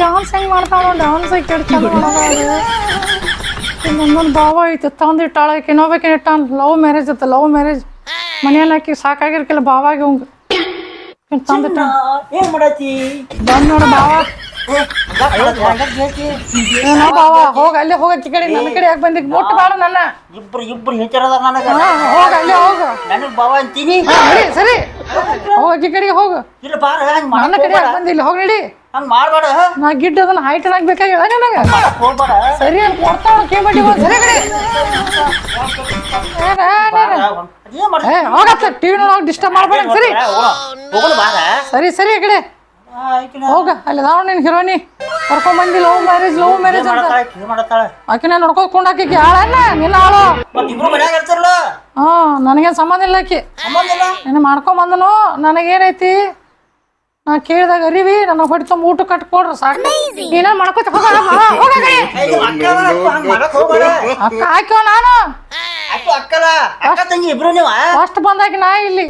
Dance ಹೆಂಗ್ ಮಾಡ್ತಾವ dance ಕೆಡ್ತಾನ ಇನ್ನೊಂದೊಂದು ಭಾವ ಐತಿ ತಂದಿಟ್ಟಾಳ ಆಕಿ. ಇನ್ನೊಬೇಕಿನ ಇಟ್ಟಾನ ಲವ್ ಮ್ಯಾರೇಜ್ ಇತ್ತು ಲವ್ ಮ್ಯಾರೇಜ್ ಮನೆಯಲ್ಲಿ ಆಕಿ ಸಾಕಾಗಿರ್ಕಿಲ್ಲ ಭಾವಾಗಿ ಅವಂಗ. ತಂದಿಟ್ಟ ಏನ್ ಮಾಡತಿ ಬಂದ್ ನೋಡ ಭಾವ. ಏನೋ ಭಾವ ಹೋಗ ಅಲ್ಲೇ ಹೋಗ ಕಡೆ ನನ್ನ ಕಡೆ ಯಾಕೆ ಬಂದಿ? ಮುಟ್ಟು ಬಾಳ ನನ್ನ. ಇಬ್ರು ಇಬ್ರು ಹಿಂಚರದ ನನಗ. ಹಾ, ಹೋಗ ಅಲ್ಲೇ ಹೋಗ. ನನಗ್ ಬಾವ ಅಂತೀನಿ. ಸರಿ. ಹೋಗ ಕಡೆಗೆ ಹೋಗ. ಇಲ್ಲ ಬಾರ ಹಂಗ್ ನನ್ನ ಕಡೆ ಯಾಕೆ ಬಂದಿಲ್ಲ ಹೋಗಿ ನಡಿ. ಹಂಗ್ ಮಾಡ್ಬೇಡ. ನಾ ಗಿಡ್ಡ ಅದನ್ನ ಹೈಟ್ ನನಗ? ಹೋಗ್ಬೇಡ. ಸರಿ ಕೊಡ್ತಾವ ಸರಿ ಕಡೆ ಮಾಡ್ತಿ? ಏ ಹೋಗತ್ತ ಟಿವಿ ನೋಡೋಕೆ ಡಿಸ್ಟರ್ಬ್ ಮಾಡ್ಬೇಡ. ಸರಿ. ಬಾರ ಸರಿ ಸರಿ ಕಡೆ. ಆಯ್ಕಿನ ಹೋಗ ಅಲ್ಲಿ ಅದಾವ ನಿನ್ ಹೀರೋನಿ ಕರ್ಕೊಂಡ್ ಬಂದಿ ಲವ್ ಮ್ಯಾರೇಜ್ ಲವ್ ಮ್ಯಾರೇಜ್ ಅಂತ. ಮಾಡತ್ತಾಳ ಆಕಿನ ನೋಡ್ಕೊಂಡ್ ಆಕಿಗೆ ಆಳನ್ನ ನಿನ್ನ ಆಳು. ಮತ್ ಇಬ್ರು ಮನ್ಯಾಗ ಇರ್ತಾರಲ್ಲ? ಹಾ ನನಗೇನ್ ಸಂಬಂಧ ಇಲ್ಲ ಆಕಿ. ಮಾಡ್ಕೊಂಡ್ ಬಂದನು ನನಗೇನೈತಿ? ನಾ ಕೇಳಿದಾಗ ಅರಿವಿ ನನ್ನ ಹೊಡಿ ತುಂಬ ಊಟ ಕಟ್ಕೊಡ್ರಿ ಸಾಕು. ನೀನ ಮಾಡ್ಕೊತ ಅಕ್ಕ ಹಾಕ್ಯವ ನಾನು. ಅಷ್ಟು ಬಂದಾಗ ಅಕ್ಕ ತಂಗಿ ಇಬ್ರು ನೀವ? ಫಸ್ಟ್ ಬಂದಾಕಿ ನಾ ಇಲ್ಲಿ.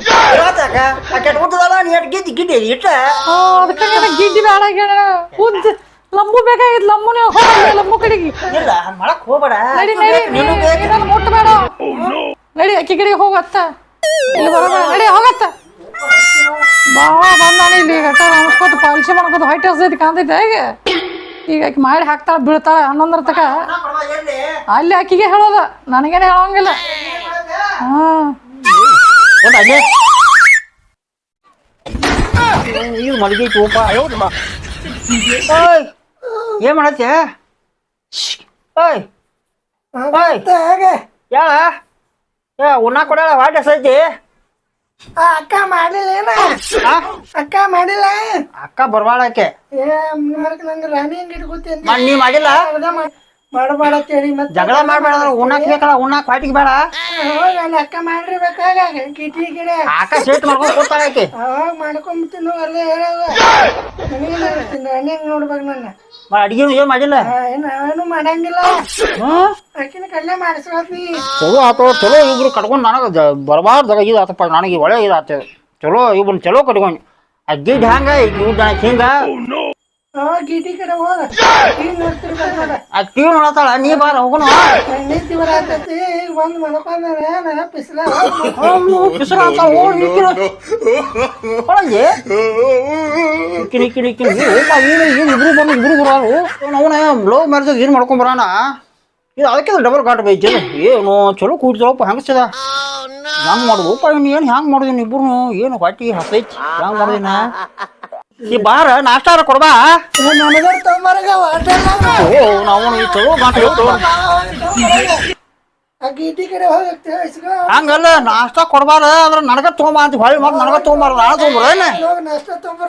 ಅದಕ್ಕೆ ನಿನಗೆ ಗಿಡ್ಡಿ ಬೇಡ ಉದ್ದ ಲಂಬು ಬೇಕಾಗಿತ್ತು ಲಂಬು ನೀವು ಹೋಗಿ ಲಂಬು ಕಡೆಗೆ. ಇಲ್ಲ ಹಂಗ್ ಮಾಡಕ್ ಹೋಗ್ಬೇಡ. ನಡಿ ಅಕ್ಕಿ ಕಡೆಗೆ ಹೋಗತ್ತ ಇಲ್ಲಿ ಬರೋಣ ನಡಿ ಹೋಗತ್ತ ಬಾವ ಬಂದಾನ ಇಲ್ಲಿ ಗಟ್ಟ ಅನ್ಸ್ಕೊತ ಪಾಲಿಸಿ ಮಾಡ್ಕೊತ ಹೊಟ್ಟೆ ಹಸೈತಿ ಕಾಣ್ತೈತೆ ಹೇಗೆ? ಈಗ ಆಕೆ ಮಾಡಿ ಹಾಕ್ತಾಳ ಬೀಳ್ತಾಳ ಹನ್ನೊಂದರ ತಕ. ಅಲ್ಲಿ ಆಕಿಗೆ ಹೇಳೋದು ನನಗೇನೆ ಹೇಳೋಂಗಿಲ್ಲ. ಹಾ. ಇದು ಮಲಗಿ ತೂಪ ಓಯ್ ಏನ್ ಮಾಡತ್ತೆ ಓಯ್ ಓಯ್ ಯಾಳ? ಯಾ ಉಣ್ಣ ಕೊಡಲ್ಲ ವಾಟ್ ಅಕ್ಕ ಮಾಡಿಲ್ಲ ಏನ? ಅಕ್ಕ ಮಾಡಿಲ್ಲ? ಅಕ್ಕ ಬರ್ಬಾಳಕ್ಕೆ ಏ ನಂಗೆ ರಾಣಿ ಹೆಂಗ್ ಇಟ್ಕೋತೀನಿ ನೀ ಮಾಡಿಲ್ಲ? ಮಾಡಬೇಡ ಅಂತೇಳಿ ಮತ್ತೆ ಜಗಳ ಮಾಡ್ಬೇಡ ಉಣ್ಣಾಕ್ ಬೇಕಲ್ಲ ಉಣ್ಣಾಕ್ ಪಾಟಿಗೆ ಬೇಡ. ಅಲ್ಲಿ ಅಕ್ಕ ಮಾಡಿರ್ಬೇಕಾಗ ಕಿಟಿ ಗಿಡ. ಆಕ ಸೇಟ್ ಮಾಡ್ಕೊಂಡು ಕೂತಾಳ ಆಕಿ. ಅವಾಗ ಮಾಡ್ಕೊಂಬಿಡ್ತೀನಿ ಅಲ್ಲೇ ಹೇಳೋದು ನನಗೆ ನೋಡ್ಬೇಕು ನನ್ನ. ಅಡಿಗೆ ಏನ್ ಮಾಡಿಲ್ಲ? ಏನು ಮಾಡಂಗಿಲ್ಲ. ಹ್ಮ್ ಆಕಿನ ಕಲ್ಲೆ ಮಾಡಿಸ್ಕೊತೀನಿ ಚಲೋ ಆತೋ ಚಲೋ ಇಬ್ರು ಕಟ್ಕೊಂಡು ನನಗೆ ಬರಬಾರ್ದಾಗ ಇದು ಆತಪ್ಪ ನನಗೆ ಒಳ್ಳೆ ಇದು ಆತ. ಚಲೋ ಇಬ್ಬನ್ ಚಲೋ ಕಟ್ಕೊಂಡು ಅಜ್ಜಿ ಹ್ಯಾಂಗ ಇವ್ ಹಿಂಗ? ಗಿಟಿ ಕಡೆ ಹೋದ ಈಗ ನೋಡ್ತಿರ್ಬೇಕು ನೋಡ. ಆ ಟಿವಿ ನೋಡತ್ತಾಳ? ನೀ ಬಾರ ಹೋಗೋಣ. ನಿಂತಿ ಬರತೈತಿ ಮಲ್ಕೊಂಡ್ರೆ ನಾ ಪಿಸ್ಲ. ಒಳಗೆ? ಇಕ್ಕಿನ ಇಕ್ಕಿನ ಇಕ್ಕಿನ ಓಪ ಏನು ಏನು ಇಬ್ರು ಬಂದು ಇಬ್ರು ಬರೋರು. ಅವನ ಲವ್ ಮ್ಯಾರೇಜ್ ಏನು ಮಾಡ್ಕೊಂಡ್ ಬರೋಣ ಇದು ಅದಕ್ಕೆ ಡಬಲ್ ಗಾಟ್ ಬೈತಿ. ಏನು ಚಲೋ ಕೂಡ್ತಾಳಪ್ಪ ಹೆಂಗಸದ ಹೆಂಗ್ ಮಾಡುದು? ಏನು ಹೆಂಗ್ ಮಾಡಿದೀನಿ ಇಬ್ರು ಏನು ಹೊಟ್ಟಿ ಹಸೈತಿ? ಹೆಂಗ್ ಮಾಡಿದಿನ ಈ ಬಾರ ನಾಷ್ಟಾರ ಕೊಡ್ಬಾ? ಓ ನಾವು ಈ ಚಲೋ ಇಸ್ಕೊ ಹಂಗಲ್ಲ ನಾಷ್ಟಾ ಕೊಡ್ಬಾರ ಅದ್ರ ನನಗ ತಗೊಂಬಾ ಅಂತ ಹೊಳ್ಳಿ ಮತ್ತೆ ನನಗ ತಗೊಂಬಾರ ನಾನು ತಗೊಂಬರ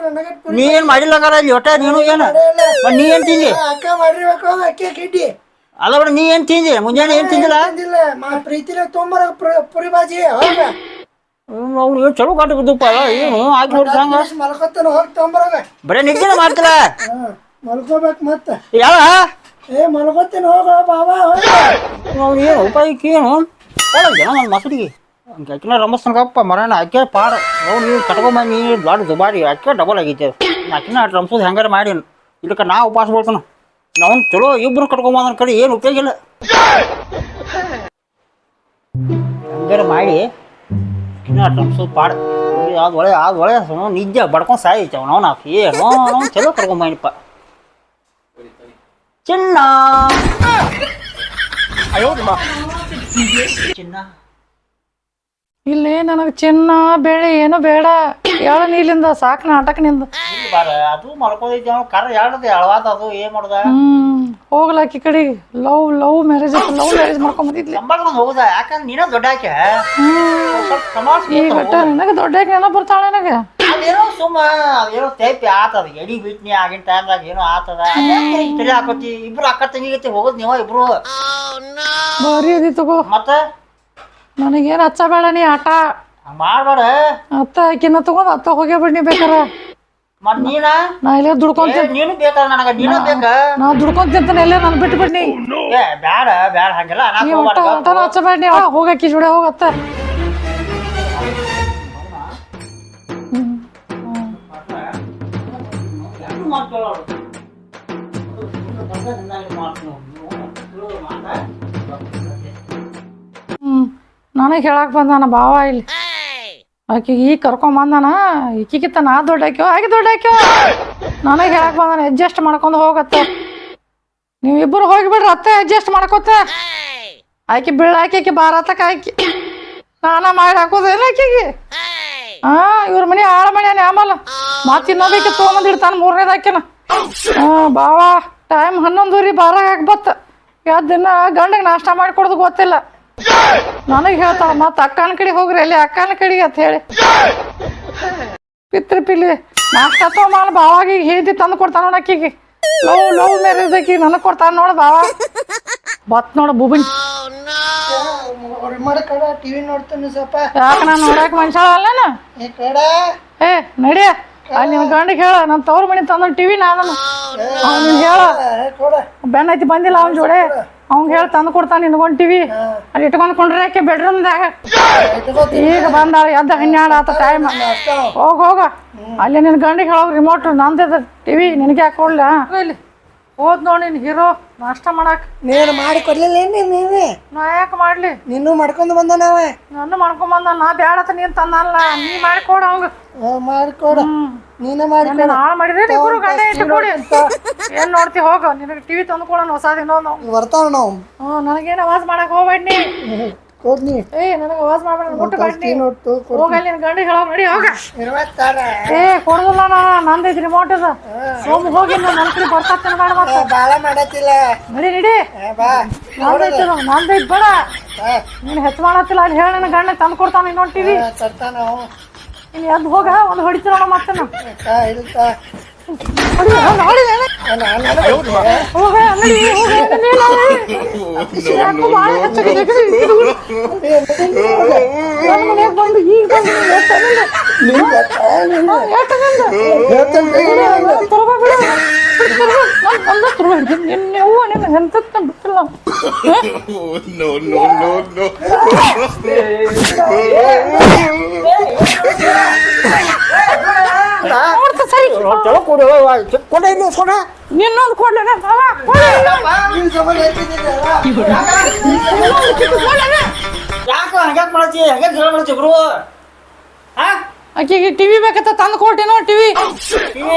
ನನಗೆ ನೀ ಏನ್ ಮಾಡಿಲ್ಲ ಹಂಗಾರ ಇಲ್ಲಿ ಹೊಟ್ಟೆ ನೀನು ಏನು? ನೀ ಏನ್ ತಿಂದಿ? ಅಲ್ಲ ಬಿಡ ನೀ ಏನ್ ತಿಂದಿ? ಮುಂಜಾನೆ ಏನ್ ತಿಂದಿಲ್ಲ? ಪ್ರೀತಿನ ತೊಂಬರ ಪುರಿ ಬಾಜಿ ಅವ್ನು ಏನು ಚಲೋ ಕಾಟ ಬಿದ್ದಪ್ಪ ಏನು ಹಾಕಿ ನೋಡಿ ಹಂಗ? ಮಲ್ಕೊತಾನ ಹೋಗಿ ತೊಂಬರಾಗ ಬರೇ ನಿಜ ಮಾಡ್ತಿಲ್ಲ ಹಾ ಮಲ್ಕೋಬೇಕು ಮತ್ತೆ. ಯಾವ? ಏ ಮಲ್ಕೋತೀನಿ ಹೋಗ ಬಾಬಾ ಅವ್ನು ಏನು ಉಪಾಯಕ್ಕೆ ಏನು? ಒಳಗೆ ನನ್ನ ಮಸಡಿಗೆ ರಮಸ್ತನಗಪ್ಪ ಮರಣ ಅಕ್ಕೆ ಪಾಡ. ಅವ್ನು ನೀನು ಕಟ್ಕೊಂಬ ನೀ ದೊಡ್ಡ ದುಬಾರಿ ಅಕ್ಕೆ ಡಬಲ್ ಆಗೈತೆ. ಅಕ್ಕಿನ ರಮಸೋದು ಹೆಂಗಾರ ಮಾಡಿ ಇದಕ್ಕೆ ನಾ ಉಪವಾಸ ಬರ್ತಾನ ನಾವು ಚಲೋ ಇಬ್ರು ಕಟ್ಕೊಂಬಂದ ಕಡೆ ಏನು ಉಪಯೋಗ ಇಲ್ಲ. ಹಂಗಾರ ಮಾಡಿ ಅಕ್ಕಿನ ಪಾಡ್. ಅದು ಒಳ್ಳೆ ಅದು ಒಳ್ಳೆ ನಿಜ ಬಡ್ಕೊಂಡು ಸಾಯೈತೆ ಅವನು ಅವನ ಏನು ಅವ್ನು ಚಲೋ ಕಟ್ಕೊಂಬಂದಿಪ್ಪ ಚಿನ್ನ. ಚಿನ್ನ ಇಲ್ಲಿ ನನಗೆ ಚಿನ್ನ ಬೆಳೆ ಏನು ಬೇಡ. ಹೇಳ ನೀಲಿಂದ ಸಾಕು ನಾಟಕ ನಿಂದ ಬಾರ ಅದು ಅವ್ನು ಕರ ಎರಡದ ಅಳವಾದ ಅದು ಏನ್ ಮಾಡ್ದ? ಹೋಗ್ಲಾಕಿ ಕಡೆ. Love love marriage love marriage ಮಾಡ್ಕೊಂಬಂದಿದ್ಲಿ ಸಂಬಾಳ್ಕೊಂಡು ಹೋಗುದ ಯಾಕಂದ್ರೆ ನೀನ ದೊಡ್ಡ ಆಕೆ ಸ್ವಲ್ಪ ಈ ಸಮಾಜ ಗಟ್ಟ ನನಗೆ ದೊಡ್ಡ ನೆನಪು ಬರ್ತಾಳೆ ನನಗೆ. ಅದೇನೋ ಸುಮ್ಮ ಏನೋ ತೇಪಿ ಆತದ. ಎಡಿ ಬಿಟ್ನಿ ಆಗಿನ ಟೈಮ್ದಾಗ ಏನೋ ಆತದ. ತಲೆ ಹಾಕೋತಿ. ಇಬ್ರು ಅಕ್ಕ ತಂಗಿ ಹೋಗೋದ್ ನೀವ ಇಬ್ರು? ಬರೀ ಅದಿ ತಗೋ. ಮತ್ತ? ನನಗೇನು ಹಚ್ಚ ಬೇಡ ನೀ ಆಟ. ಮಾಡ್ಬೇಡ. ಅತ್ತ ಆಕಿನ ತಗೊಂಡ್ ಅತ್ತ ಹೋಗೇ ಬಿಡ್ನಿ ಬೇಕಾರ. ಮತ್ ನೀನ? ನಾ ಇಲ್ಲೇ ದುಡ್ಕೊಂತ ಏ, ನೀನು ಬೇಕಾ ನನಗ? ನೀನು ಬೇಕ? ನಾ ದುಡ್ಕೊಂತ ತಿಂತಾನೆ ಎಲ್ಲೇ ನಾನು ಬಿಟ್ಟು ಬಿಡ್ನಿ. ಏ ಬ್ಯಾಡ ಬ್ಯಾಡ ಹಂಗೆಲ್ಲ ನೀ ಒಟ್ಟ ಹೋಗಕ್ಕಿ ಜೋಡಿ ಹೋಗತ್ತ. ಹ್ಮ್. ನನಗೆ ಹ್ಞೂ ಬಂದ ನನ್ನ ಬಂದಾನ ಭಾವ ಇಲ್ಲಿ. ಆಕಿಗೆ ಈ ಕರ್ಕೊಂಬಂದಾನ ಈಕಿಗಿತ್ತ ನಾ ದೊಡ್ಡ ಹಾಕ್ಯೋ ಆಕೆ ದೊಡ್ಡ ಹಾಕ್ಯೋ ನನಗೆ ಹೇಳಕ್ಕೆ ಬಂದಾನ? ಅಡ್ಜಸ್ಟ್ ಮಾಡ್ಕೊಂಡು ಹೋಗತ್ತ. ನೀವಿಬ್ಬರು ಹೋಗಿಬಿಡ್ರಿ ಅತ್ತೆ ಅಡ್ಜಸ್ಟ್ ಮಾಡ್ಕೋತ. ಆಕಿ ಬೀಳ, ಆಕಿ ಬಾರತಕ್ಕ ಆಕಿ. ನಾನ ಮಾಡಿ ಹಾಕೋದೇನು ಆಕಿಗೆ? ಹಾ ಇವ್ರ ಮನೆ ಆಳ ಮನೆ ಆಮಲ್ಲ ಮತ್ತೆ ಇನ್ನೊಬ್ಬಕ್ಕೆ ತೊಗೊಂಬಂದಿಡ್ತಾನ ಮೂರನೇದ ಆಕಿನ. ಹಾ ಬಾವಾ ಟೈಮ್ ಹನ್ನೊಂದು ರೀ ಬತ್ತ ಹಾಕ್ಬತ್ತ ದಿನ ಗಂಡಗೆ ನಾಷ್ಟ ಮಾಡಿ ಕೊಡೋದು ಗೊತ್ತಿಲ್ಲ. ನನಗೆ ಹೇಳ್ತಾವ ಮತ್ತೆ ಅಕ್ಕನ ಕಡೆ ಹೋಗ್ರಿ, ಅಲ್ಲಿ ಅಕ್ಕನ ಕಡೆಗೆ ಅಂತ ಹೇಳಿ. ಪಿತ್ರ ಪಿಲಿ ನಾಷ್ಟ ಮಾಲ್ ಬಾವಾಗಿ ಹೇದಿ ತಂದು ಕೊಡ್ತಾನ ನೋಡ ಅಕ್ಕಿಗೆ. ಲವ್ ಲವ್ ಮ್ಯಾರೇಜ್ ಅಕ್ಕಿ ನನಗೆ ಕೊಡ್ತಾನ ನೋಡ ಬಾವ. ಬತ್ ನೋಡು ಬುಬಿನ್ ಟಿವಿ ಯಾಕ ನಾನು ನೋಡಕ್ ಮನುಷ್ಯ ಅಲ್ಲನ? ಏ ನಡಿಯ ನಿನ್ನ ಗಂಡಿಗೆ ಹೇಳ ನನ್ನ ತವ್ರ ಮನೆ ತಂದ ಟಿವಿ ನಾನು ಅವ್ನು ಹೇಳ ಐತಿ, ಬಂದಿಲ್ಲ ಅವ್ನ ಜೋಡೆ. ಅವ್ನ್ ಹೇಳಿ ತಂದು ಕೊಡ್ತಾನೆ ಟಿವಿ. ಅಲ್ಲಿ ಇಟ್ಕೊಂಡ್ ಕೊಂಡ್ರೆ ಬೆಡ್ರೂಮ್ ದಾಗ? ಈಗ ಬಂದಾಳ ಎದ್ದ ಹನ್ನೆರಡು ಆತ ಟೈಮ್ ಹೋಗ ಹೋಗ. ಅಲ್ಲಿ ನಿನ್ ಗಂಡಿಗೆ ಹೇಳೋ ರಿಮೋಟ್ ನಂದಿದ ಟಿವಿ ನಿನಗೆ ಹಾಕೊಳ್ಳ ಇಲ್ಲಿ. ಹೋದ್ ನೋಡಿ ನಿನ್ ಹೀರೋ ನಾಷ್ಟ ಮಾಡಕ್. ನೀನು ಮಾಡಿ ಕೊಡ್ಲಿಲ್ಲ ಏನಿ ನೀನೇ ನಾ ಯಾಕೆ ಮಾಡ್ಲಿ? ನಿನ್ನೂ ಮಾಡ್ಕೊಂಡು ನಾವೇ. ನನ್ನ ಮಾಡ್ಕೊಂಬಂದ ನಾ ಬ್ಯಾಡತ ನೀನ್ ತಂದಲ್ಲ ನೀ ಮಾಡ್ಕೊಡ ಅವಂಗ. ಮಾಡ್ಕೊಡ. ನೀನ ಮಾಡಿ ಹಾಳು ಮಾಡಿದ್ರೆ ಇಬ್ಬರು ಗಂಡ ಕೊಡಿ. ಏನ್ ನೋಡ್ತಿ ಹೋಗ. ನಿನಗೆ ಟಿವಿ ತಂದು ಕೊಡೋಣ ಇನ್ನೊಂದು. ಬರ್ತಾವ ನಾವು. ಹ್ಞೂ ನನಗೇನು ಆವಾಜ್ ಮಾಡಕ್ ಹೋಗ್ಬೇಡ ನೀ ಕೊಡ್ನಿ. ಏ ನನಗೆ ವಾಸ್ ಮಾಡ್ಬೇಡ ಮುಟ್ಟು ಬೇಡ ನೋಡ್ತು ಹೋಗ ಅಲ್ಲಿ ಗಂಡಿಗೆ ಹೇಳೋ ನಡಿ ಹೋಗ. ಇರುವತ್ತಾರ. ಏ ಕೊಡುದಿಲ್ಲ ನಾ ನಂದೈತಿ ರಿಮೋಟ್ ಅದ ಸೋಮ್ ಹೋಗಿ ನನ್ನ ಕಡೆ ಬೇಡ ಮತ್ತೆ. ಬಾಳ ಮಾಡತ್ತಿಲ್ಲ. ನಡಿ ನಡಿ. ಬಾ. ನಂದೈತಿ ಅದು, ನಂದೈತಿ ಬೇಡ. ಬಾ ನೀನು ಹೆಚ್ಚು ಮಾಡತ್ತಿಲ್ಲ ಅಲ್ಲಿ ಹೇಳಿ ನನ್ನ ಗಂಡ ತಂದು ಕೊಡ್ತಾನೆ ನೋಡ್ತೀವಿ ತರ್ತಾನ ನೀನು ಎದ್ದು ಹೋಗ ಒಂದು ಹೊಡಿತೀರ ಮತ್ತೆ ನಾ ಇಲ್ತಾ. ನೋ ನೋ ನೋ ನೋ ನಾನು- ನಾನು- ಹೋಗ ಅಂಗಡಿ ಹೋಗ ಅಂಗಡಿ ಯಾಕೋ ಭಾಳ ಹೆಚ್ಚಾಗಿದೆ ನನ್ನ ಮನೆಗೆ ಬಂದು ಈಗ ಬಂದು ನೀನು ಎತ್ತನಿಲ್ಲ. ಹಾ, ಎತ್ತನಿಲ್ಲ. ತರ್ಬಾ ಬಿಡು. ತರ್ಬಾ. ನಾನ್ ಬಂದ ತರ್ಬಾ ಹಿಡ್ದೀನಿ. ನಿನ್ನೆ ಅವ್ವ ನಿನ್ನ ಎಂತದ್ ನಾನ್ ಬಿಟ್ಟಿಲ್ಲ. ಹಾ? no, no, no, no. ನೋಡ್ತಾ ಸರಿ ಚಲೋ ಕೊಡು ಕೊಡ ನೋಡಿ ಕೊಡ ನಿನ್ನೊಂದು ಕೊಡ್ಲೇನ ಬಾವ ಹಂಗ? ಯಾಕೆ ಹಂಗ್ಯಾಕೆ ಜಗಳ ಮಾಡತ್ತಿ ಇಬ್ರು ಹಾ ಆಕಿಗೆ ಟಿವಿ ಬೇಕತ್ತ ತಂದು ಕೊಟ್ಟಿನೋ ಟಿವಿ. ಇಲ್ಲಿ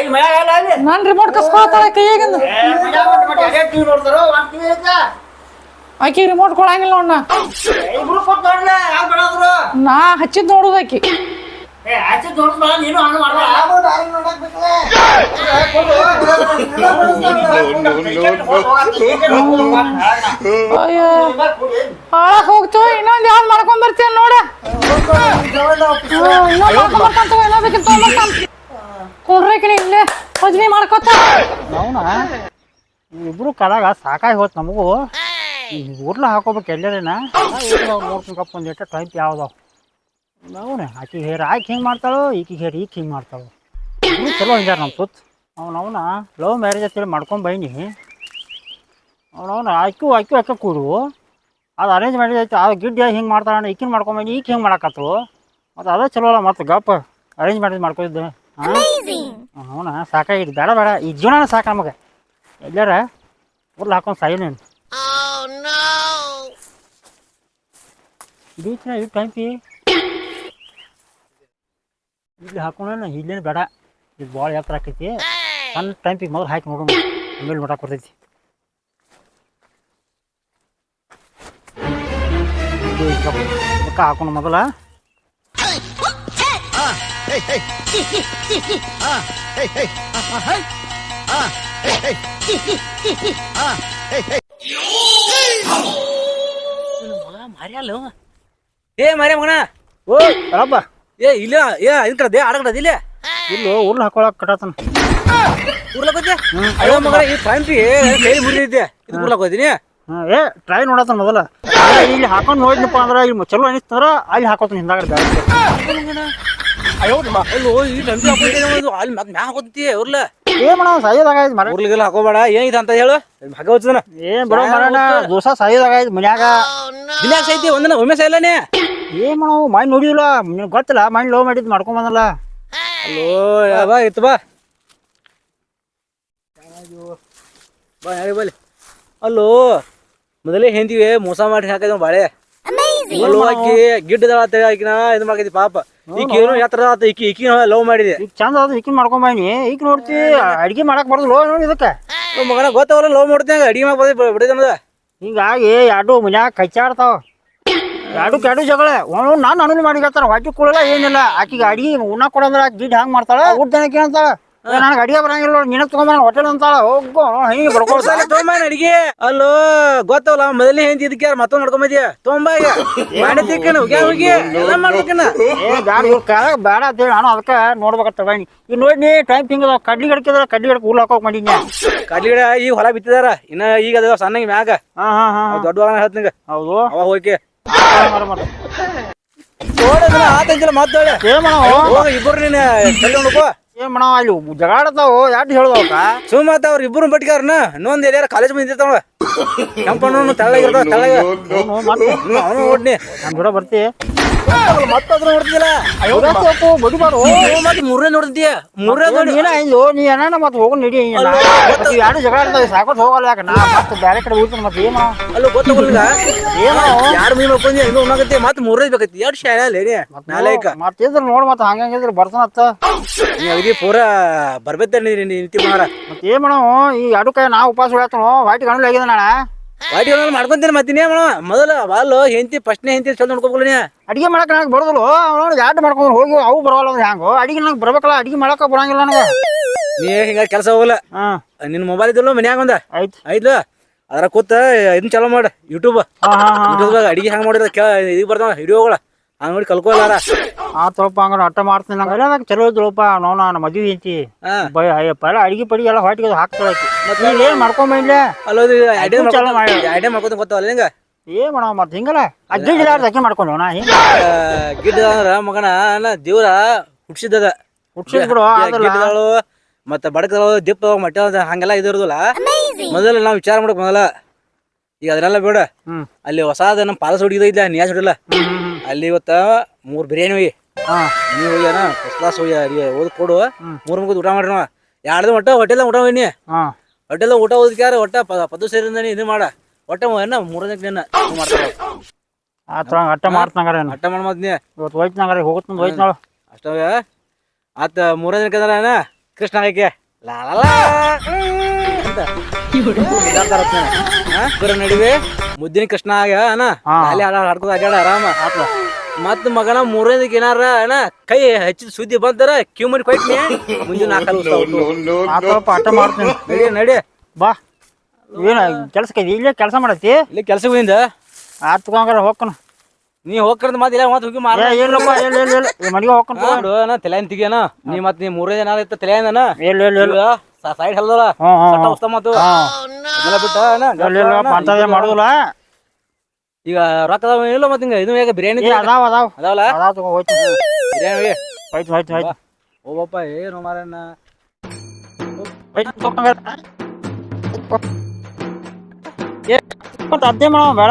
ಇಲ್ಲ ನನ್ ರಿಮೋಟ್ ಕಸ್ಕೊತಾಳ ಕೈಯಾಗಿಂದ ಆಕಿ ರಿಮೋಟ್ ಕೊಡಂಗಿಲ್ಲ ನೋಡ್ನ ನಾ ಹಚ್ಚಿದ್ ನೋಡುದು ಆಕಿ. ಏ ಆಚೆ ನೀನು? ಅಯ್ಯೋ. ಹಾಳಾಗ್ ಹೋಗ್ತೇವ ಇನ್ನೊಂದ್ ಯಾವ್ದು ಮಾಡ್ಕೊಂಡ್ ಬರ್ತೀನಿ ನೋಡ. ಇನ್ನೊಂದ್ ಮಾಡ್ಕೊಂಡ್ ಬರ್ತಾನ ತಗೋ ಇಲ್ಲೇ ಭಜನೆ ಮಾಡ್ಕೊತ. ಅವನ? ಇಬ್ರು ಕದಾಗ ಸಾಕಾಗಿ ಹೋತ್ ನಮಗೂ. ಊರ್ಲ ಹಾಕೋಬೇಕು ಎಲ್ಲರೇನ ನೋಡ್ಕೊಂಡ್ ಒಂದ್ ಎಷ್ಟು ಟೈಪ್ ಯಾವ್ದಾವ ಅವನ ಆಕಿ ಹೇರ್ ಆಕೆ ಹಿಂಗೆ ಮಾಡ್ತಾಳೋ? ಈಕಿಗೆ ಹೇರ್ ಈಕೆ ಹಿಂಗೆ ಮಾಡ್ತಾಳೋ? ಚಲೋ ಹಿಂಗಾರ ನಮ್ಮ ಸುತ್ತ ಅವನವನ ಲವ್ ಮ್ಯಾರೇಜ್ ಅಂತೇಳಿ ಮಾಡ್ಕೊಂಡು ಬೈನಿ. ಅವನವನ ಆಯ್ಕು ಆಯ್ಕು ಆಕೆ ಕೂಡು. ಅದು ಅರೇಂಜ್ ಆಯ್ತು. ಆ ಗಿಡ್ಡ ಹಿಂಗೆ ಮಾಡ್ತಾಳ ಈಕಿನ ಮಾಡ್ಕೊಂಬಂದು ಈಕೆ ಹಿಂಗೆ ಮಾಡಾಕತ್ತು ಮತ್ತು ಅದೇ ಚಲೋ ಅಲ್ಲ ಮತ್ತು ಗಪ್ಪ. ಅರೇಂಜ್ ಮಾಡಿದ್ ಮಾಡ್ಕೊಂಡಿದ್ದೆ ಹಾಂ ಅವನ ಸಾಕಾಗಿದ್ದು ಬೇಡ ಬೇಡ. ಈ ಜೀವನ ಸಾಕು ನಮಗೆ. ಎಲ್ಲಾರ ಊರ್ಲ ಹಾಕೊಂಡು ಸಾಯಿನೇನು ಬೀಚ್ನ ಇಟ್ಟು ಟೈಂಪಿ ಇಲ್ಲಿ ಹಾಕೋಣ ಇಲ್ಲೇನು ಬೇಡ. ಇದು ಭಾಳ ಎತ್ತರ ಆಕೈತಿ. ಸಣ್ಣ ಟೈಂಪಿಗೆ ಮೊದಲು ಹಾಕಿ ನೋಡೋಣ ಆಮೇಲೆ ನೋಡಕ್ಕೆ ಬರ್ತೈತಿ ಪಕ್ಕ ಹಾಕೋಣ ಮೊದಲ. ಮಾರ್ಯಾಲು ಏ ಮಾರ್ಯಾ ಮಗನ. ಓ ಅಳಪ್ಪ ಏ ಇಲ್ಲ ಏ ಇದ್ ಕಡೆ ಆಡಕಡ ಇಲ್ಲ ಇಲ್ಲೋ ಊರ್ಲ ಹಾಕೊಳಕ್ ಕಟ್ಟತನ. ಉರ್ಲಕೋತೆ ಅಯ್ಯೋ ಮಗನ ಈ ಟ್ಯಾಂಪಿ ಕೈ ಮುರಿದಿದ್ದೆ. ಇದು ಉರ್ಲಕೋತೀನಿ ಹಾಂ ಏ ಟ್ರೈ ನೋಡತನ ಮೊದಲ. ಆದ್ರೆ ಇಲ್ಲಿ ಹಾಕೊಂಡು ನೋಡಿದ್ನಪ್ಪ ಅಂದ್ರೆ ಇಲ್ಲಿ ಚಲೋ ಅನಿಸ್ತಂದ್ರ ಅಲ್ಲಿ ಹಾಕೋತನ ಅಯ್ಯೋ ಅಲ್ಲೋ ಈ ಅಲ್ಲಿ ಮತ್ತೆ ಹಾಕೋತಿ ಉರ್ಲ ಏನ್ ಮಾಡೋ ಮರ ಉರ್ಲಿಗೆಲ್ಲ ಹಾಕೋಬೇಡ ಏನಿದೆ ಅಂತ ಹೇಳು. ಹಗ ಏನ್ ಬಿಡೋ ಮರಣ ದೋಸ ಸಾಯೋದಾಗ ಮನ್ಯಾಗ. ದಿನ ಸೈತಿ ಒಂದಿನ ಒಮ್ಮೆ ಸೈಲನೇ ಏನ್ ಮಾಡವು ಮೈಂಡ್ ನೋಡಿದಿಲ್ಲ ನಿನ್ ಗೊತ್ತಿಲ್ಲ ಮೈಂಡ್ ಲೋ ಮಾಡಿದ್ ಮಾಡ್ಕೊಂಡ್ ಬಂದಲ್ಲ. ಅಲ್ಲೋ ಯಾವ ಇತ್ತು ಬಾ ಬಾ. ಹೇಳಿ ಬಲ್ಲಿ ಅಲ್ಲೋ ಮೊದಲೇ ಹೆಂದಿವೆ ಮೋಸ ಮಾಡಿ ಹಾಕಿದ ಬಾಳೆ. ಅಲ್ಲೋ ಆಕಿ ಗಿಡ್ಡದ ಆಕಿನ ಇದು ಮಾಡಕೈತಿ ಪಾಪ. ಈಕಿ ಎತ್ತರ ಆತ ಈಕಿ ಈಕಿ ಲವ್ ಮಾಡಿದೆ. ಈಗ ಚಂದ ಅದ ಈಕಿನ ಮಾಡ್ಕೊಂಬಾನಿ ಈಗ ನೋಡ್ತಿ ಅಡಿಗೆ ಮಾಡಕ್ ಲೋ ನೋಡಿ ಇದಕ್ಕೆ. ಮಗನ ಗೊತ್ತವಲ್ಲ ಲವ್ ಮಾಡ್ತೇನೆ ಅಡಿಗೆ ಮಾಡಿ ಬಿಡಿದ ಹಿಂಗಾಗಿ ಎರಡು ಮನ್ಯಾಗ ಕಚ್ಚಾಡ್ತಾವ. ಎರಡು ಕೆಡು ಜಗಳ? ಅವನು ನಾನು ಅನುಲಿ ಮಾಡಿಗತ್ತಾರ ಹೊಟ್ಟೆ ಕೊಡಲ್ಲ ಏನಿಲ್ಲ ಆಕಿಗೆ ಅಡಿಗೆ ಉಣ್ಣ ಕೊಡಂದ್ರ ಆಕಿ ಗಿಡ್ ಹಂಗ ಮಾಡ್ತಾಳ? ಊಟ ಏನಂತಾಳ ನನಗೆ ಅಡಿಗೆ ಬರಂಗಿಲ್ಲ ನೋಡಿ ನಿನಗೆ ತಗೊಂಬ ಹೋಟೆಲ್ ಅಂತಾಳ. ಹೋಗೋ ಹಿಂಗೆ ತೊಗೊಂಬಾನ ಅಡಿಗೆ ಅಲ್ಲೋ ಗೊತ್ತವಲ್ಲ ಮೊದಲೇ ಹೆಂಗ್ ಇದಕ್ಕೆ ಯಾರು ಮತ್ತೊಂದು ನಡ್ಕೊಂಬದಿಯ ತೊಗೊಂಬ ಈಗ. ಮಾಡಿ ತಿಕ್ಕನ ಹೋಗಿ ಎಲ್ಲ ಮಾಡ್ಬೇಕನ್ನ ಏ ಬ್ಯಾಡ ಇವ್ರ ಕಾಲಾಗ ಬೇಡ ಅಂತೇಳಿ ನಾನು ಅದಕ್ಕೆ ನೋಡ್ಬೇಕಂತ ಬನ್ನಿ ಈಗ ನೋಡಿ ಟೈಮ್ ತಿಂಗ್ ಕಡ್ಲಿ ಗಡ್ಕಿದ್ರ ಕಡ್ಲಿ ಗಿಡಕ್ಕೆ ಹುಲ್ ಹಾಕೋಕ್ ಮಾಡಿದ್ನ ಕಡ್ಲಿ ಗಿಡ ಈಗ ಹೊಲ ಬಿತ್ತಿದಾರ. ಇನ್ನ ಈಗ ಅದ ಸಣ್ಣಗೆ ಮ್ಯಾಗ. ಹಾ ಹಾ ಹಾ ದೊಡ್ಡ ಹೇಳ್ತೀನಿ ಹೌದು. ಅವ ಹೋಗಿ. ನೋಡಿದ್ರ ಆತಂತಿಲ್ಲ ಮತ್ತೊಳ್ಳೆ ಏನ್ ಮಾಡವ ಹೋಗ ಇಬ್ಬರು ನೀನು ಏನ್ ಮಾಡವ ಅಲ್ಲಿ ಜಗಾಡತಾವು ಯಾಟ್ ಹೇಳ್ದವಕ್ಕ ಸುಮ್ಮತ್ತ ಅವ್ರ ಇಬ್ಬರು ಬಟ್ಕಾರನ ಇನ್ನೊಂದ್ ಎಲ್ಲಾರ ಕಾಲೇಜ್ ಬಂದಿರ್ತಾವ ಕೆಂಪಣ್ಣನು ತೆಳ್ಳಗಿರ್ತಾವ ತೆಳ್ಳಗ. ಅವನು ಓಡ್ನಿ ನಮ್ ಬಿಡ ಬರ್ತಿ. ಮತ್ತದ್ರ ನೋಡ್ತಿಲ್ಲ ಮತ್ತೆ ನೋಡಿ ನೀ ಮತ್ತೆ ಹೋಗು ನಡಿ ಜಗಳ ಆಡ್ತಾವೆ ಹೋಗಲ್ಲ ಯಾಕ? ನಾ ಮತ್ತೆ ಬೇರೆ ಕಡೆ ಹೋಗ್ತೀನಿ ಮತ್ತೆ ಏನ? ಅಲ್ಲ ಗೊತ್ತಾಗಲ್ಲ ಯಾರು ಮೀನ್ ಇನ್ನೂ ಮತ್ತೆ ಬೇಕೈತಿ ಎರಡು ಶಾಲೆ ಅಲ್ಲ? ಮತ್ತೆ ಇದ್ರ ನೋಡಿ ಮತ್ತೆ ಹಂಗಂಗಿದ್ರೆ ಬರ್ತಾನತ್ತ ನೀ ಪೂರಾ ಬರ್ಬೇತ ನಿಂತಿ ಮತ್ತೆ ಏನ್ ಮಾಡೋ ಈ ಎರಡು ಕೈ ನಾ ಉಪವಾಸ ಹೇಳ್ತಾನೋ ವಾಟಿ ಗಣಲ್ ಆಗಿದೆ ನಾಳ. ವಾಟಿ ಒಂದೊಂದು ಮಾಡ್ಕೊಂತೀನಿ ಮತ್ತಿನೇ ನೀ ಮಾಡ ಮೊದಲ ಬಾಲು ಹೆಂತಿ ಫಸ್ಟ್ನೇ ಹೆಂತಿ ಚಲೋ ನೋಡ್ಕೊಬಲ್ಲ ನೀ ಅಡಿಗೆ ಮಾಡಕ್ ನನಗೆ ಬರೋದಿಲ್ಲ. ಅವ್ನು ಯಾಡ್ ಮಾಡ್ಕೊಂಡು ಹೋಗಿ ಅವು ಬರೋಲ್ಲ ಅಂದ್ರೆ ಹ್ಯಾಂಗೋ ಅಡಿಗೆ ನಂಗೆ ಬರ್ಬೇಕಲ್ಲ ಅಡಿಗೆ ಮಾಡಕ ಬರಂಗಿಲ್ಲ ನನಗೆ. ನೀ ಹಿಂಗ ಕೆಲಸ ಹೋಗಲ್ಲ. ಹಾ. ನಿನ್ನ ಮೊಬೈಲ್ ಇದ್ದಿಲ್ಲ ಮನ್ಯಾಗ ಒಂದ? ಆಯ್ತು. ಐತ್ಲ ಅದ್ರ ಕೂತ ಇದನ್ನ ಚಲೋ ಮಾಡ ಯೂಟ್ಯೂಬ್ ಯೂಟ್ಯೂಬ್ದಾಗ ಅಡಿಗೆ ಹೆಂಗ್ ಮಾಡಿದ್ರೆ ಕೇ ಇದು ಬರ್ತಾವ ವಿಡಿಯೋಗಳ ಹಂಗೆ ನೋಡಿ ಕಲ್ಕೋಲಾರ ಆ ತೊಳಪ ಹಂಗಾರ ಅಟ್ಟ ಮಾಡ್ತೀನಿ ನಂಗೆ. ಎಲ್ಲ ಚಲೋ ಇದ್ರಪ್ಪ ನಾವು ನಾನು ಮದುವೆ ಐತಿ. ಹಾ. ಬೈ ಅಯ್ಯಪ್ಪ ಎಲ್ಲ ಅಡಿಗೆ ಪಡಿ ಎಲ್ಲ ಹೊಟ್ಟಿಗೆ ಹಾಕ್ತಾಳೆ ಮತ್ತೆ? ನೀನ್ ಏನ್ ಮಾಡ್ಕೊಂಬಂದ್ಲೆ ಅಲ್ಲೋದು ಐಡಿಯಾ ಅದು ಚಾಲೂ ಮಾಡಿ. ಐಡಿಯಾ ಮಾಡ್ಕೊತ ಗೊತ್ತಾವಲ್ಲ ಹಿಂಗ ಏನ್ ಮಾಡವ ಮತ್ತೆ ಹಿಂಗಲ್ಲ? ಅಜ್ಜಿ ಜಿಲ್ಲಾರ್ದ ಅಕ್ಕಿ ಮಾಡ್ಕೊಂಡು ನಾ ಹಿಂಗ? ಗಿಡ್ಡ ಅಂದ್ರ ಮಗನ ಅಣ್ಣ ದೇವ್ರ ಹುಟ್ಸಿದ್ದದ. ಹುಡ್ಸಿದ್ ಬಿಡು ಅದಲ್ಲ ಗಿಡ್ಡಗಳು ಮತ್ತ ಬಡಕಗಳು ದಿಪ್ಪ ಮಟ್ಟ ಹಂಗೆಲ್ಲ ಇದಿರೋದಿಲ್ಲ. ಮೊದಲು ನಾವು ವಿಚಾರ ಮಾಡಕ್ ಮೊದಲ. ಈಗ ಅದನ್ನೆಲ್ಲ ಬೇಡ. ಹ್ಮ್. ಅಲ್ಲಿ ಹೊಸಾದ ನಮ್ಮ ಪಾಲಸ್ ಹುಡುಗಿದ ಇಲ್ಲ ನಿಯಾಸ್. ಅಲ್ಲಿ ಇವತ್ತ ಮೂರು ಬಿರಿಯಾನಿ ಹೋಗಿ. ನೀವು ಹೋಗ್ಯಾನ ಫಸ್ಟ್ ಕ್ಲಾಸ್ ಹೋಗಿ ಅಲ್ಲಿ ಓದ್ ಕೊಡು. ಮೂರ್ ಮುಗಿದ್ ಊಟ ಮಾಡ್ರಿ ನಾವು. ಎರಡು ಒಟ್ಟ ಹೊಟ್ಟೆಲ್ಲ ಊಟ ಹೋಗಿನಿ ಹಾ. ಹೊಟ್ಟೆಲ್ಲ ಊಟ ಓದಕ್ಕೆ ಯಾರು? ಒಟ್ಟ ಪದ್ದು ಸೇರಿಂದ ಇದು ಮಾಡ. ಒಟ್ಟ ಏನ ಮೂರನೇ ದಿನ ಮಾಡ್ತಾರ ಆ ತರ ಅಟ್ಟ ಮಾಡ್ತಂಗಾರ ಅಟ್ಟ ಮಾಡ್ ಮತ್ ನೀ. ಇವತ್ತು ಹೋಯ್ತಂಗಾರ ಹೋಗುತ್ತ ಹೋಯ್ತು ಅಷ್ಟೇ ಆತ ಮೂರನೇ ದಿನಕ್ಕೆ ಅಂದ್ರೆ ಕೃಷ್ಣ ಆಗಕ್ಕೆ ನಡುವೆ ಮುದ್ದಿನ ಕೃಷ್ಣ ಆಗ ಅಣ್ಣ ಹಾ. ಅಲ್ಲಿ ಆಡ ಆಡ್ಕೋತ ಅಡ್ಯಾಡ ಆರಾಮ. ಆತ್ಲ ಮತ್ ಮಗನ ಮೂರನೇದಕ್ಕೆ ಏನಾರ ಅಣ್ಣ ಕೈ ಹಚ್ಚಿದ ಸುದ್ದಿ ಬಂದರ ಕ್ಯೂ ಮಾಡಿ ಕೊಯ್ತೀನಿ ಮುಂದೆ ನಾಲ್ಕು ಪಾಠ ಮಾಡ್ತೀನಿ. ನಡಿ ನಡಿ. ಬಾ. ಏನ ಕೆಲ್ಸಕ್ಕೆ ಇಲ್ಲೇ ಕೆಲಸ ಮಾಡತಿ ಇಲ್ಲಿ ಕೆಲಸ ಹೋಗಿಂದ? ಆತ್ ಹೋಗ್ಕನು ಹೋಗ್ಕನ. ನೀ ಹೋಗ್ಕರ್ದ ಮತ್ ಇಲ್ಲ ಮತ್ತೆ ಹೋಗಿ ಮಾರ ಏ ಇಲ್ಲಪ್ಪ ಇಲ್ಲ ಇಲ್ಲ ಇಲ್ಲ ಮನೆಗೆ ಹೋಗ್ಕನ ನೋಡು ತಲೆ ತೆಗಿಯನ. ನೀ ಮತ್ ನೀ ಮೂರೇ ಜನ ಇತ್ತ ತಲೆ ಅಂದನ ಇಲ್ಲ ಇಲ್ಲ ಇಲ್ಲ ಸೈಡ್ ಹಲ್ದಲ್ಲ. ಸಟ್ಟ ಉಸ್ತ ಬಿಟ್ಟ ಅಣ್ಣ ಇಲ್ಲ ಇಲ್ಲ ಅಂತದೇ ಮಾಡುದಿಲ್ಲ. ಈಗ ರೊಕ್ಕ ಅದಾವ ಇಲ್ಲ ಮತ್ತೆ ಹಿಂಗ ಇದು ಈಗ ಬಿರಿಯಾನಿ ಏ ಅದಾವ ಅದಾವ. ಅದಾವಲ್ಲ? ಅದಾವ ತಗೋ ಹೋಯ್ತು ಬಿರಿಯಾನಿ ಹೋಯ್ತು ಹೋಯ್ತು ಹೋಯ್ತು. ಓಬಪ್ಪ ಏನು ಮಾರಣ್ಣ ಅದೇ ಮಾಡೋ ಬೇಡ.